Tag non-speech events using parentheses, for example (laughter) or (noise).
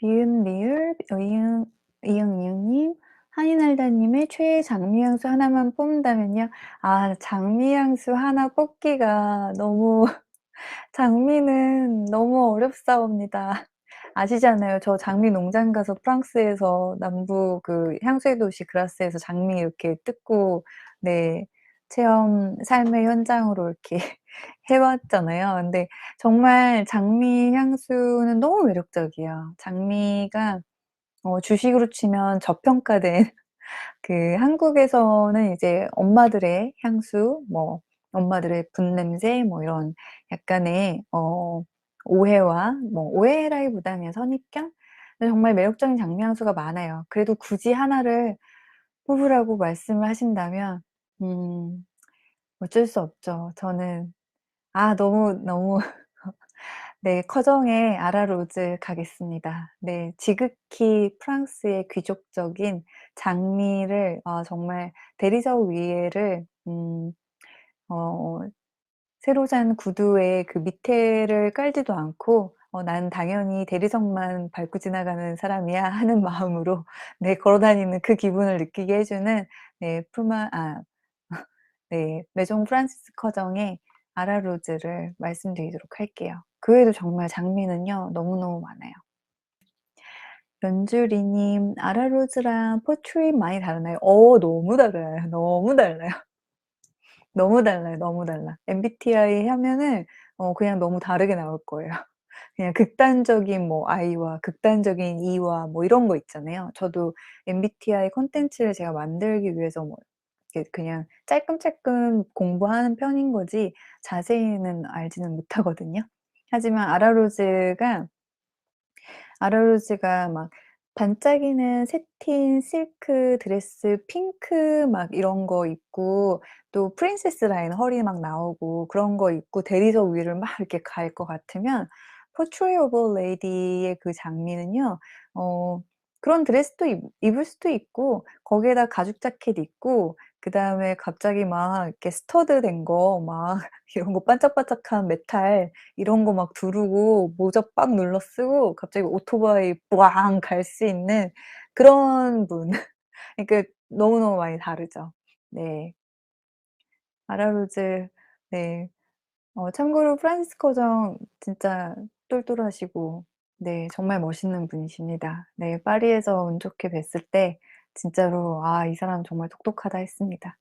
비읍 리을 이응 이응 이응님 한이날다님의 최애 장미 향수 하나만 뽑는다면요? 아 장미 향수 하나 뽑기가 너무 (laughs) 장미는 너무 어렵사옵니다. 아시잖아요. 저 장미 농장 가서 프랑스에서 남부 그 향수의 도시 그라스에서 장미 이렇게 뜯고 네 체험 삶의 현장으로 이렇게 해 왔잖아요. 근데 정말 장미 향수는 너무 매력적이에요. 장미가 어 주식으로 치면 저평가된 (laughs) 그 한국에서는 이제 엄마들의 향수 뭐 엄마들의 분냄새 뭐 이런 약간의 어 오해와 뭐 오해라기보다는 선입견? 정말 매력적인 장미 향수가 많아요. 그래도 굳이 하나를 뽑으라고 말씀을 하신다면 음 어쩔 수 없죠. 저는 아 너무, 너무 (laughs) 네 커정의 아라로즈 가겠습니다. 네 지극히 프랑스의 귀족적인 장미를 어 정말 대리석 위에를 음 어 새로 산 구두의 그 밑에를 깔지도 않고 어 '난 당연히 대리석만 밟고 지나가는 사람이야.' 하는 (laughs) 마음으로 네 걸어 다니는 그 기분을 느끼게 해 주는 네 푸마 아 (laughs) 네 메종 프란시스 커정의 아라로즈를 말씀드리도록 할게요. 그 외에도 정말 장미는요 너무너무 많아요. 연주리님 아라로즈랑 포트리 많이 다르나요? 어 너무 달라요. (laughs) 너무 달라요. (laughs) 너무 달라요, 너무 달라. MBTI 하면은 어 그냥 너무 다르게 나올 거예요. (laughs) 그냥 극단적인 뭐 I와 극단적인 E와 뭐 이런 거 있잖아요. 저도 MBTI 콘텐츠를 제가 만들기 위해서 뭐 그냥 짤끔짤끔 공부하는 편인 거지 자세히는 알지는 못하거든요. 하지만 아라로즈가 아라로즈가 막 반짝이는 새틴 실크 드레스 핑크 막 이런 거 입고 또 프린세스 라인 허리 막 나오고 그런 거 입고 대리석 위를 막 이렇게 갈 것 같으면 포트레이 오브 어 레이디의 그 장미는요 어 그런 드레스도 입 입을 수도 있고 거기에다 가죽 자켓 입고 그다음에 갑자기 막 이렇게 스터드 된 거 막 (laughs) 이런 거 반짝반짝한 메탈 이런 거 막 두르고 모자 빡 눌러 쓰고 갑자기 오토바이 뿌앙 갈 수 있는 그런 분. (laughs) 그러니까 너무너무 많이 다르죠. 네. 아라로즈 네. 어 참고로 프란시스 커정 진짜 똘똘하시고 네 정말 멋있는 분이십니다. 네 파리에서 운 좋게 뵀을 때 진짜로 '아 이 사람 정말 똑똑하다.' 했습니다.